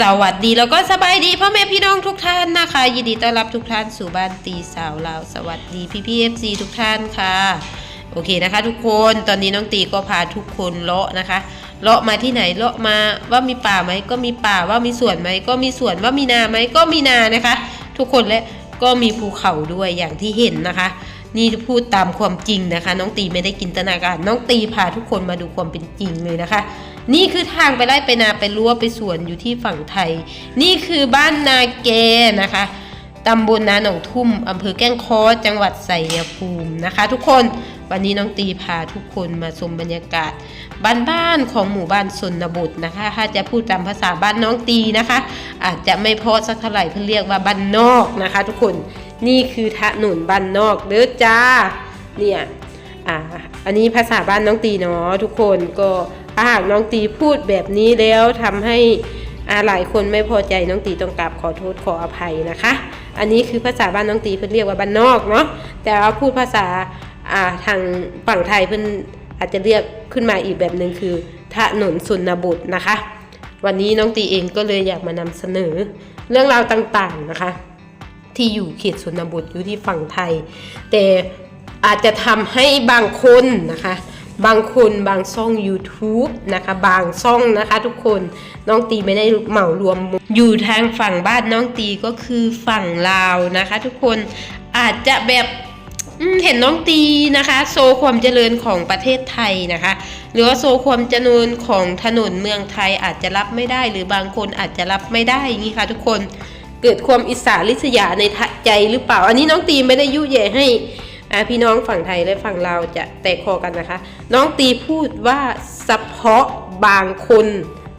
สวัสดีแล้วก็สบายดีพ่อแม่พี่น้องทุกท่านนะคะ ยินดีต้อนรับทุกท่านสู่บ้านตีสาวลาวสวัสดีพี่พี่เอฟซีทุกท่านค่ะ โอเคนะคะ ทุกคนตอนนี้น้องตีก็พาทุกคนเลาะนะคะ เลาะมาที่ไหนเลาะมาว่ามีป่าไหมก็มีป่าว่ามีสวนไหมก็มีสวนว่ามีนาไหมก็มีนานะคะ ทุกคนและก็มีภูเขาด้วยอย่างที่เห็นนะคะ นี่พูดตามความจริงนะคะ น้องตีไม่ได้กินตนาการ น้องตีพาทุกคนมาดูความเป็นจริงเลยนะคะ นี่คือทางไปไล่ไปนาไปรั้วไปสวนอยู่ที่ฝั่งไทย นี่คือบ้านนาเกนะคะตำบลนาหนองทุ่มอำเภอแก้งคอจังหวัดไสยภูมินะคะ ทุกคนวันนี้น้องตีพาทุกคนมาชมบรรยากาศ บ้านๆของหมู่บ้านสนบทนะคะ ถ้าจะพูดตามภาษาบ้านน้องตีนะคะ อาจจะไม่เพอสักเท่าไหร่เพื่อเรียกว่าบ้านนอกนะคะ ทุกคนนี่คือถนนบ้านนอกเด้อจ้าเนี่ยอ่าอันนี้ภาษาบ้านน้องตีเนาะทุกคนก็ ถ้าหากน้องตีพูดแบบนี้แล้วทำให้อาหลายคนไม่พอใจน้องตีต้องกราบขอโทษขออภัยนะคะ อันนี้คือภาษาบ้านน้องตีเพื่อนเรียกว่าบ้านนอกเนาะแต่ว่าพูดภาษาอ่าทางฝั่งไทยเพื่อนอาจจะเรียกขึ้นมาอีกแบบหนึ่งคือถนนสุนบทนะคะ วันนี้น้องตีเองก็เลยอยากมานำเสนอ เรื่องราวต่างๆนะคะ ที่อยู่เขตชนบทอยู่ที่ฝั่งไทย แต่อาจจะทำให้บางคนนะคะ บางคนบางช่อง YouTube นะคะ บางช่องนะคะทุกคนน้องตีไม่ได้เหมารวม อยู่ทางฝั่งบ้านน้องตีก็คือฝั่งลาวนะคะ ทุกคนอาจจะแบบเห็นน้องตีนะคะ โซความเจริญของประเทศไทยนะคะ หรือว่าโซความเจริญของถนนเมืองไทยอาจจะรับไม่ได้ หรือบางคนอาจจะรับไม่ได้อย่างนี้ค่ะ ทุกคนเกิดความอิสาริษยาในใจหรือเปล่า อันนี้น้องตีไม่ได้ยุแย่ให้ อ่าพี่น้องฝั่งไทยและฝั่งลาวจะแตกคอกันนะคะ น้องตีพูดว่าเฉพาะบางคน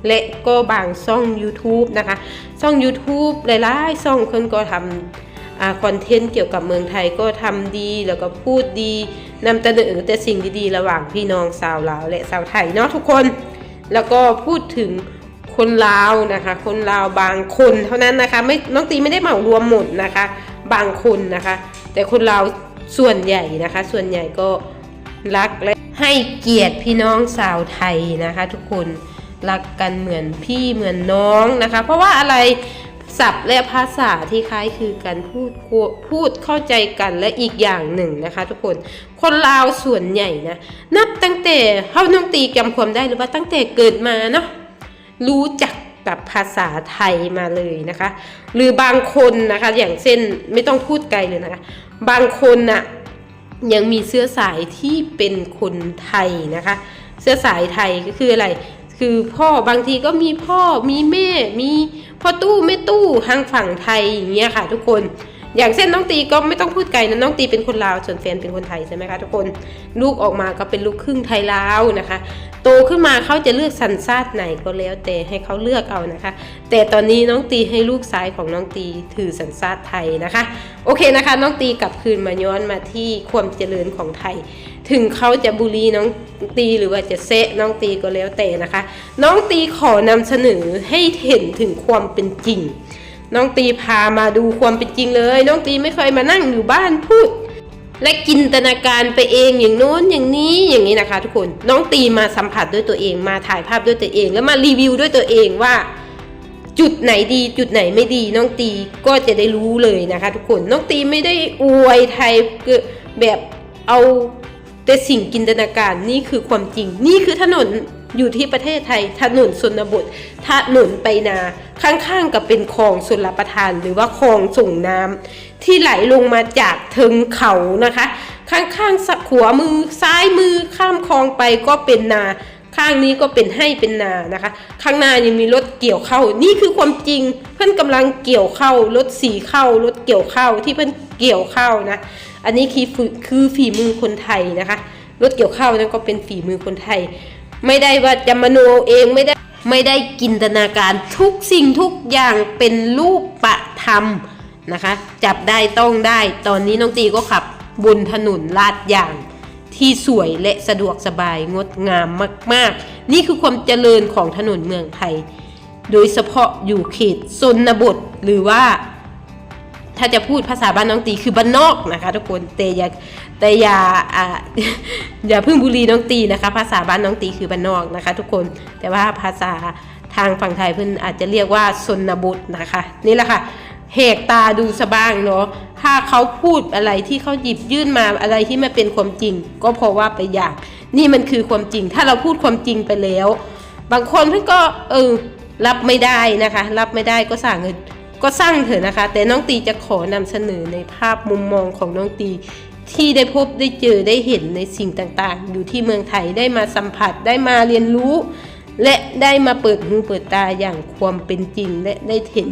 และก็บางช่อง YouTube นะคะ ช่อง YouTube หลายๆช่องคนก็ทำอคอนเทนต์เกี่ยวกับเมืองไทยก็ทำดีแล้วก็พูดดีนำเสนอแต่สิ่งดีๆ ระหว่างพี่น้องชาวลาวและชาวไทยเนาะทุกคน แล้วก็พูดถึงคนลาวนะคะ คนลาวบางคนเท่านั้นนะคะไม่น้องตีไม่ได้เหมารวมหมดนะคะ บางคนนะคะ แต่คนลาว ส่วนใหญ่นะคะ ส่วนใหญ่ก็รักและให้เกียรติพี่น้องชาวไทยนะคะ ทุกคนรักกันเหมือนพี่เหมือนน้องนะคะ เพราะว่าอะไรศัพท์และภาษาที่คล้ายคือกันพูดพูดเข้าใจกันและอีกอย่างหนึ่งนะคะ ทุกคนคนลาวส่วนใหญ่นะนับตั้งแต่เขาน้องตีจำความได้หรือว่าตั้งแต่เกิดมาเนาะรู้จักกับภาษาไทยมาเลยนะคะ หรือบางคนนะคะ อย่างเช่นไม่ต้องพูดไกลเลยนะคะ บางคนน่ะยังมีเสื้อสายที่เป็นคนไทยนะคะ เสื้อสายไทยก็คืออะไร คือพ่อบางทีก็มีพ่อมีแม่ มีพ่อตู้แม่ตู้ทางฝั่งไทยอย่างเงี้ยค่ะทุกคน อย่างเช่นน้องตีก็ไม่ต้องพูดไกลนะน้องตีเป็นคนลาวส่วนแฟนเป็นคนไทยใช่ไหมคะทุกคนลูกออกมาก็เป็นลูกครึ่งไทยลาวนะคะ โตขึ้นมาเขาจะเลือกสัญชาติไหนก็แล้วแต่ให้เขาเลือกเอานะคะ แต่ตอนนี้น้องตีให้ลูกซ้ายของน้องตีถือสัญชาติไทยนะคะ โอเคนะคะ น้องตีกลับคืนมาย้อนมาที่ความเจริญของไทย ถึงเขาจะบูลลีน้องตีหรือว่าจะเซะน้องตีก็แล้วแต่นะคะ น้องตีขอนำเสนอให้เห็นถึงความเป็นจริง น้องตีพามาดูความเป็นจริงเลย น้องตีไม่เคยมานั่งอยู่บ้านพูด และจินตนาการไปเองอย่างโน้นอย่างนี้อย่างนี้นะคะ ทุกคนน้องตีมาสัมผัสด้วยตัวเองมาถ่ายภาพด้วยตัวเอง แล้วมารีวิวด้วยตัวเองว่า จุดไหนดีจุดไหนไม่ดี น้องตีก็จะได้รู้เลยนะคะ ทุกคนน้องตีไม่ได้อวยไทยแบบเอาแต่สิ่งจินตนาการนี่คือความจริง นี่คือถนน อยู่ที่ประเทศไทยถนนชนบทถนนไปนา ข้างๆกับเป็นคลองชลประทาน หรือว่าคลองส่งน้ำที่ไหลลงมาจากเทิงเขานะคะ ข้างๆสักขวามือซ้ายมือข้ามคลองไปก็เป็นนาข้างนี้ก็เป็นให้เป็นนานะคะ ข้างหน้ายังมีรถเกี่ยวเข้า นี่คือความจริง เพื่อนกำลังเกี่ยวเข้ารถสีเข้ารถเกี่ยวเข้าที่เพื่อนเกี่ยวเข้านะ อันนี้คือคือฝีมือคนไทยนะคะ รถเกี่ยวข้าวนั่นก็เป็นฝีมือคนไทย ไม่ได้ว่าจะมโนเองไม่ได้ไม่ได้จินตนาการทุกสิ่งทุกอย่างเป็นรูปประธรรมนะคะ จับได้ต้องได้ตอนนี้น้องตีก็ขับบนถนนลาดยางที่สวยและสะดวกสบายงดงามมาก ๆ นี่คือความเจริญของถนนเมืองไทย โดยเฉพาะอยู่เขตชนบทหรือว่า ถ้าจะพูดภาษาบ้านน้องตีคือบ้านนอกนะคะทุกคนแต่อย่าแต่อย่าอ่าอย่าพึ่งบุรีน้องตีนะคะ ภาษาบ้านน้องตีคือบ้านนอกนะคะ ทุกคนแต่ว่าภาษาทางฝั่งไทยเพิ่อนอาจจะเรียกว่าชนบทนะคะ นี่แหละค่ะเหกตาดูสะบ้างเนาะถ้าเขาพูดอะไรที่เขาหยิบยื่นมาอะไรที่ไมันเป็นความจริง ก็เพราะว่าไปอยากนี่มันคือความจริง ถ้าเราพูดความจริงไปแล้ว บางคนเพิ่อนก็เออรับไม่ได้นะคะ รับไม่ได้ก็สั่งเงิน ก็สร้างเถอะนะคะ แต่น้องตีจะขอนำเสนอในภาพมุมมองของน้องตีที่ได้พบได้เจอได้เห็นในสิ่งต่างๆ อยู่ที่เมืองไทยได้มาสัมผัสได้มาเรียนรู้ และได้มาเปิดหูเปิดตาอย่างความเป็นจริง และได้เห็น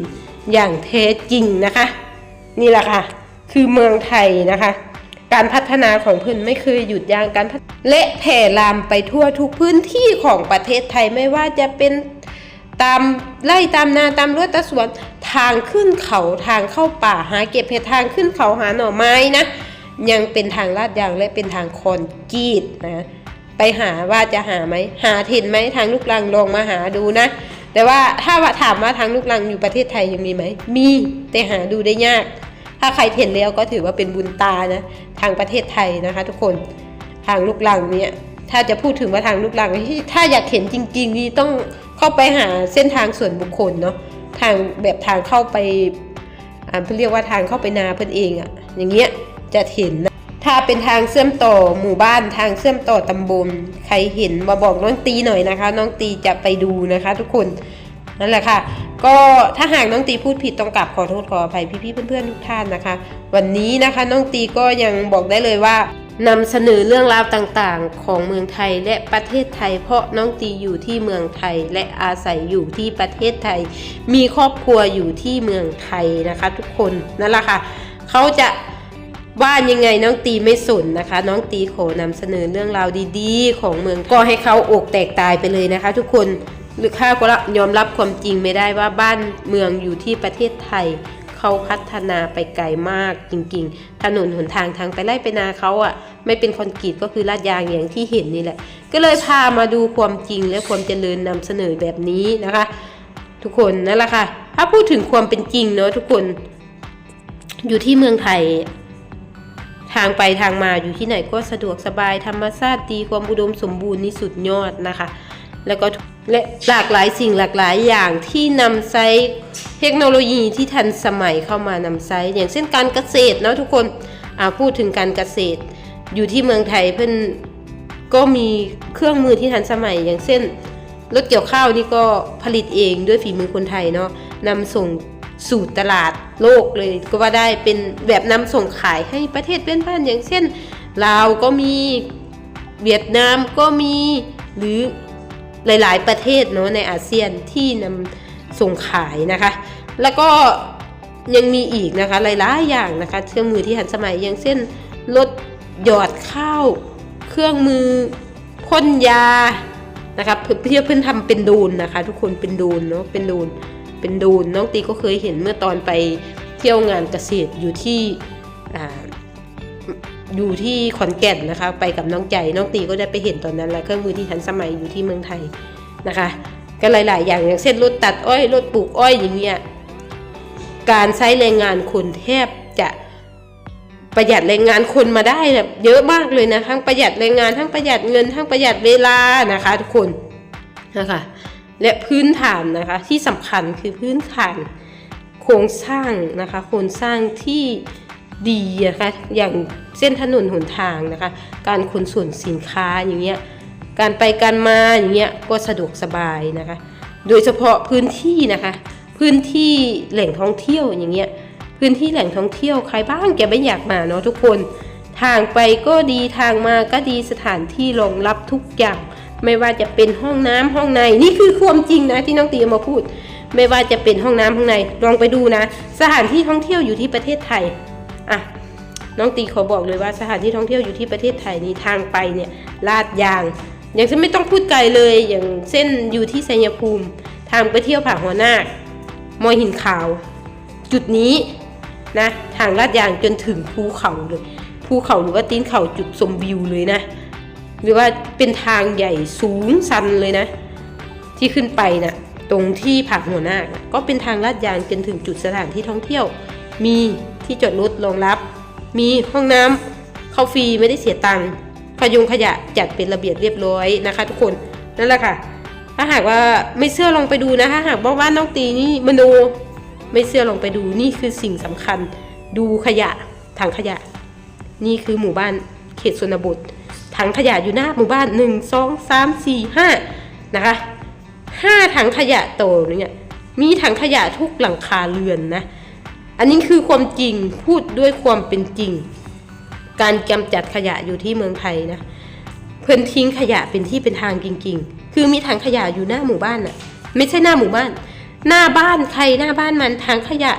อย่างแท้จริงนะคะ นี่แหละค่ะ คือเมืองไทยนะคะ การพัฒนาของเพิ่นไม่เคยหยุดยั้งการและแผ่ลามไปทั่วทุกพื้นที่ของประเทศไทยไม่ว่าจะเป็นตามไล่ตามนาตามรั้วตาสวน ทางขึ้นเขาทางเข้าป่าหาเก็บเห็ดทางขึ้นเขาหาหน่อไม้นะยังเป็นทางลาดยางและเป็นทางคอนกรีตนะไปหาว่าจะหาไหมหาเห็นไหมทางลูกลังลองมาหาดูนะ แต่ว่าถ้าว่าถามว่าทางลูกลังอยู่ประเทศไทยยังมีไหมมีแต่หาดูได้ยาก ถ้าใครเห็นแล้วก็ถือว่าเป็นบุญตานะทางประเทศไทยนะคะ ทุกคนทางลูกลังเนี่ยถ้าจะพูดถึงว่าทางลูกลังที่ถ้าอยากเห็นจริง ๆ นี่ต้องเข้าไปหาเส้นทางส่วนบุคคลเนาะ ทางแบบทางเข้าไปอ่าเพื่อเรียกว่าทางเข้าไปนาเพื่อนเองอะอย่างเงี้ยจะเห็นนะถ้าเป็นทางเชื่อมต่อหมู่บ้านทางเชื่อมต่อตำบลใครเห็นมาบอกน้องตีหน่อยนะคะ น้องตีจะไปดูนะคะ ทุกคนนั่นแหละค่ะ ก็ถ้าหากน้องตีพูดผิดต้องกลับขอโทษขออภัยพี่ๆเพื่อนๆทุกท่านนะคะ วันนี้นะคะน้องตีก็ยังบอกได้เลยว่า นำเสนอเรื่องราวต่างๆ ของเมืองไทยและประเทศไทย เพราะน้องตีอยู่ที่เมืองไทยและอาศัยอยู่ที่ประเทศไทย มีครอบครัวอยู่ที่เมืองไทยนะคะทุกคนนั่นแหละค่ะเขาจะว่ายังไงน้องตีไม่สนนะคะ น้องตีขอนำเสนอเรื่องราวดีๆ ของเมืองก็ให้เขาอกแตกตายไปเลยนะคะ ทุกคนหรือข้าก็ยอมรับความจริงไม่ได้ว่าบ้านเมืองอยู่ที่ประเทศไทย เขาพัฒนาไปไกลมากจริง ๆ ถนนหนทางทางไปไล่ไปนาเขาอะ่ะ ไม่เป็นคอนกรีตก็คือลาดยางอย่างที่เห็นนี่แหละ ก็เลยพามาดูความจริงและความเจริญนำเสนอแบบนี้นะคะ ทุกคนนั่นแหละค่ะ ถ้าพูดถึงความเป็นจริงเนาะทุกคน อยู่ที่เมืองไทยทางไปทางมาอยู่ที่ไหนก็สะดวกสบายธรรมชาติดีความอุดมสมบูรณ์นี่สุดยอดนะคะ แล้วก็และหลากหลายสิ่งหลากหลายอย่างที่นำใช้เทคโนโลยีที่ทันสมัยเข้ามานำใช้อย่างเช่นการเกษตรเนาะทุกคนอาพูดถึงการเกษตร อยู่ที่เมืองไทยเพิ่นก็มีเครื่องมือที่ทันสมัย อย่างเช่นรถเกี่ยวข้าวนี่ก็ผลิตเองด้วยฝีมือคนไทยเนาะนำส่งสู่ตลาดโลกเลยก็ว่าได้เป็นแบบนำส่งขายให้ประเทศเพื่อนบ้านอย่างเช่นลาวก็มีเวียดนามก็มีหรือ หลาย ๆ ประเทศเนาะในอาเซียนที่นำส่งขายนะคะ แล้วก็ยังมีอีกนะคะหลายๆอย่างนะคะเครื่องมือที่ทันสมัยอย่างเช่นรถหยอดข้าว เครื่องมือพ่นยานะครับเพื่อเพื่อเพื่อนทำเป็นดรนนะคะ ทุกคนเป็นดรนเนาะเป็นดรนเป็นดรนน้องตีก็เคยเห็นเมื่อตอนไปเที่ยวงานเกษตรอยู่ที่อ่า อยู่ที่ขอนแก่นนะคะ ไปกับน้องใจน้องตีก็ได้ไปเห็นตอนนั้นแล้วเครื่องมือที่ทันสมัยอยู่ที่เมืองไทยนะคะก็หลาย ๆ อย่างอย่างเช่นรถตัดอ้อยรถปลูกอ้อยอย่างเงี้ยการใช้แรงงานคนแทบจะประหยัดแรงงานคนมาได้แบบเยอะมากเลยนะทั้งประหยัดแรงงานทั้งประหยัดเงินทั้งประหยัดเวลานะคะ ทุกคนนะคะและพื้นฐานนะคะที่สำคัญคือพื้นฐานโครงสร้างนะคะโครงสร้างที่ ดีนะคะอย่างเส้นถนนหนทางนะคะ การขนส่งสินค้าอย่างเงี้ยการไปการมาอย่างเงี้ยก็สะดวกสบายนะคะ โดยเฉพาะพื้นที่นะคะ พื้นที่แหล่งท่องเที่ยวอย่างเงี้ยพื้นที่แหล่งท่องเที่ยวใครบ้างแกไม่อยากมาเนาะทุกคน ทางไปก็ดีทางมาก็ดีสถานที่รองรับทุกอย่าง ไม่ว่าจะเป็นห้องน้ำห้องในนี่คือความจริงนะที่น้องตีเอามาพูด ไม่ว่าจะเป็นห้องน้ำห้องในลองไปดูนะ สถานที่ท่องเที่ยวอยู่ที่ประเทศไทย อะน้องตีขอบอกเลยว่าสถานที่ท่องเที่ยวอยู่ที่ประเทศไทยนี่ทางไปเนี่ยลาดยาง อย่างเช่นไม่ต้องพูดไกลเลยอย่างเส้นอยู่ที่สัญภูมิ ทางไปเที่ยวผาหัวหน้ามอยหินขาว จุดนี้นะทางลาดยางจนถึงภูเขาเลยภูเขาหรือว่าตีนเขาจุดชมวิวเลยนะ หรือว่าเป็นทางใหญ่สูงชันเลยนะ ที่ขึ้นไปนะ่ะตรงที่ผักหัวหน้าคก็เป็นทางลาดยางจนถึงจุดสถานที่ท่องเที่ยวมี ที่จอดรถรองรับ มีห้องน้ำเข้าฟรีไม่ได้เสียตังค์ขยุงขยะจัดเป็นระเบียบเรียบร้อยนะคะ ทุกคนนั่นแหละค่ะ ถ้าหากว่าไม่เชื่อลองไปดูนะถ้าหากว่าบ้านน้องตีนี่มโนไม่เชื่อลองไปดูนี่คือสิ่งสำคัญ ดูขยะถังขยะ นี่คือหมู่บ้านเขตชนบทถังขยะอยู่หน้าหมู่บ้านหนึ่งสองสามสี่ห้านะคะห้าถังขยะโตเนี่ยมีถังขยะทุกหลังคาเรือนนะ อันนี้คือความจริงพูดด้วยความเป็นจริง การกำจัดขยะอยู่ที่เมืองไทยนะเพิ่นทิ้งขยะเป็นที่เป็นทางจริง ๆ คือมีถังขยะอยู่หน้าหมู่บ้านน่ะไม่ใช่หน้าหมู่บ้าน หน้าบ้านใครหน้าบ้านมันถังขยะ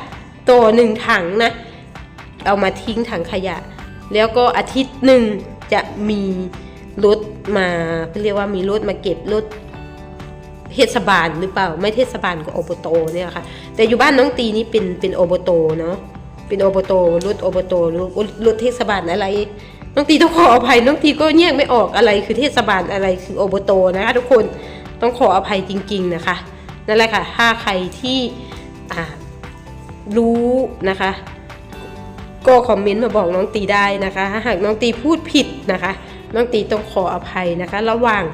โตหนึ่งถังนะ เอามาทิ้งถังขยะ แล้วก็อาทิตย์หนึ่งจะมีรถมาเรียกว่ามีรถมาเก็บรถ เทศบาลหรือเปล่า ไม่เทศบาลก็อบตเนี่ยค่ะ แต่อยู่บ้านน้องตีนี่เป็นเป็นอบตเนาะเป็นอบตรถอบตรถรถเทศบาลอะไรน้องตีต้องขออภัยน้องตีก็แยกไม่ออกอะไรคือเทศบาลอะไรคืออบตนะคะทุกคนต้องขออภัยจริง ๆนะคะนั่นแหละค่ะถ้าใครที่รู้นะคะ ก็คอมเมนต์มาบอกน้องตีได้นะคะหากน้องตีพูดผิดนะคะ น้องตีต้องขออภัยนะคะ ระหว่าง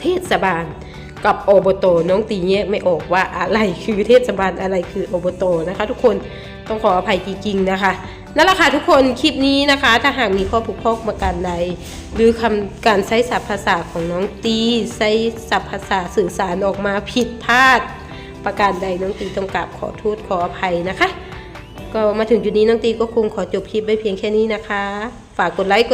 เทศบาล กับโอโบโตน้องตีแยกไม่ออกว่าอะไรคือเทศบาลอะไรคือโอโบโตนะคะ ทุกคนต้องขออภัยจริงๆนะคะนั่นแหละค่ะทุกคนคลิปนี้นะคะ ถ้าหากมีข้อผูกข้อประการใด หรือคำการใช้ศัพท์ภาษาของน้องตีใช้ศัพท์ภาษาสื่อสารออกมาผิดพลาด ประการใดน้องตีต้องกราบขอโทษขออภัยนะคะ ก็มาถึงจุดนี้น้องตีก็คงขอจบคลิปไว้เพียงแค่นี้นะคะ ฝากกดไลค์กด